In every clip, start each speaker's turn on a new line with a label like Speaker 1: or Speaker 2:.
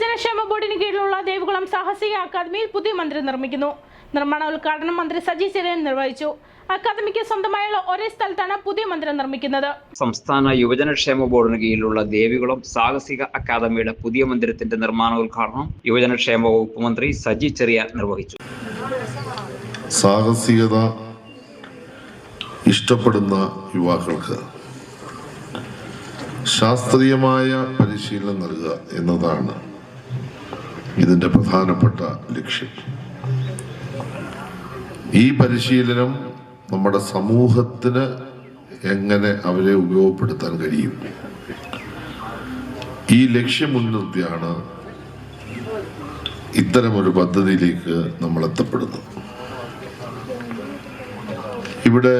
Speaker 1: യുവജനക്ഷേമ ബോർഡിന് കീഴിലുള്ള ദേവികുളം സാഹസിക അക്കാദമിയിൽ പുതിയ മന്ദിരം നിർമ്മിക്കുന്നു. നിർമ്മാണ ഉദ്ഘാടനം മന്ത്രി സജി ചെറിയൻ നിർവഹിച്ചു. അക്കാദമിക്ക് സ്വന്തമായുള്ള ഒരേ സ്ഥലത്താണ് പുതിയ മന്ദിരം നിർമ്മിക്കുന്നത്.
Speaker 2: സംസ്ഥാന യുവജനക്ഷേമ ബോർഡിന് കീഴിലുള്ള ദേവികുളം സാഹസിക അക്കാദമിയുടെ പുതിയ മന്ദിരത്തിന്റെ നിർമ്മാണ ഉദ്ഘാടനം യുവജനക്ഷേമ വകുപ്പ് മന്ത്രി സജി ചെറിയ നിർവഹിച്ചു.
Speaker 3: സാഹസികത ഇഷ്ടപ്പെടുന്ന യുവാക്കൾക്ക് ശാസ്ത്രീയമായ പരിശീലനം നൽകുക എന്നതാണ് ഇതിന്റെ പ്രധാനപ്പെട്ട ലക്ഷ്യം. ഈ പരിശീലനം നമ്മുടെ സമൂഹത്തിന് എങ്ങനെ അവരെ ഉപയോഗപ്പെടുത്താൻ കഴിയും? ഈ ലക്ഷ്യം മുൻനിർത്തിയാണ് ഇത്തരമൊരു പദ്ധതിയിലേക്ക് നമ്മൾ എത്തപ്പെടുന്നത്. ഇവിടെ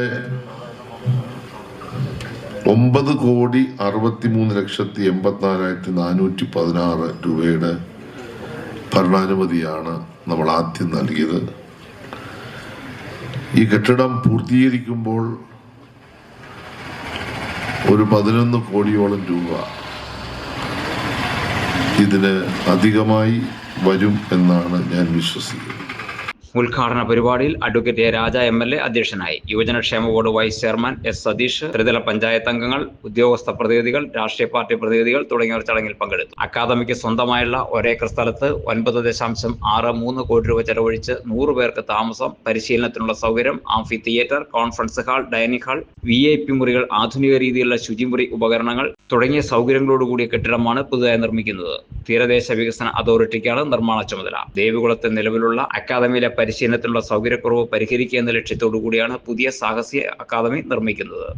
Speaker 3: ഒമ്പത് കോടി അറുപത്തിമൂന്ന് ലക്ഷത്തി എൺപത്തിനാലായിരത്തി നാനൂറ്റി പതിനാറ് രൂപയുടെ ഭരണാനുമതിയാണ് നമ്മൾ ആദ്യം നൽകിയത്. ഈ കെട്ടിടം പൂർത്തീകരിക്കുമ്പോൾ ഒരു പതിനൊന്ന് കോടിയോളം രൂപ ഇതിന് അധികമായി വരും എന്നാണ് ഞാൻ വിശ്വസിക്കുന്നത്.
Speaker 2: ഉദ്ഘാടന പരിപാടിയിൽ advocate A Raja M L A അധ്യക്ഷനായി. യുവജനക്ഷേമ board vice chairman S Satheesh ത്രിതല പഞ്ചായത്ത് അംഗങ്ങൾ ഉദ്യോഗസ്ഥ പ്രതിനിധികൾ രാഷ്ട്രീയ പാർട്ടി പ്രതിനിധികൾ തുടങ്ങിയവർ ചടങ്ങിൽ പങ്കെടുത്തു. അക്കാദമിക്ക് സ്വന്തമായുള്ള ഒരേക്കർ സ്ഥലത്ത് ഒൻപത് ദശാംശം ആറ് മൂന്ന് കോടി രൂപ ചെലവഴിച്ച് നൂറ് പേർക്ക് താമസം പരിശീലനത്തിനുള്ള സൗകര്യം amphi theatre conference hall dining hall V I P മുറികൾ ആധുനിക രീതിയിലുള്ള ശുചിമുറി ഉപകരണങ്ങൾ തുടങ്ങിയ സൗകര്യങ്ങളോടുകൂടിയ കെട്ടിടമാണ് പുതുതായി നിർമ്മിക്കുന്നത്. തീരദേശ വികസന അതോറിറ്റിക്കാണ് നിർമ്മാണ ചുമതല. ദേവികുളത്ത് നിലവിലുള്ള അക്കാദമിയിലെ പരിശീലനത്തിനുള്ള സൗകര്യക്കുറവ് പരിഹരിക്കുക എന്ന ലക്ഷ്യത്തോടു കൂടിയാണ് പുതിയ സാഹസിക അക്കാദമി നിർമ്മിക്കുന്നത്.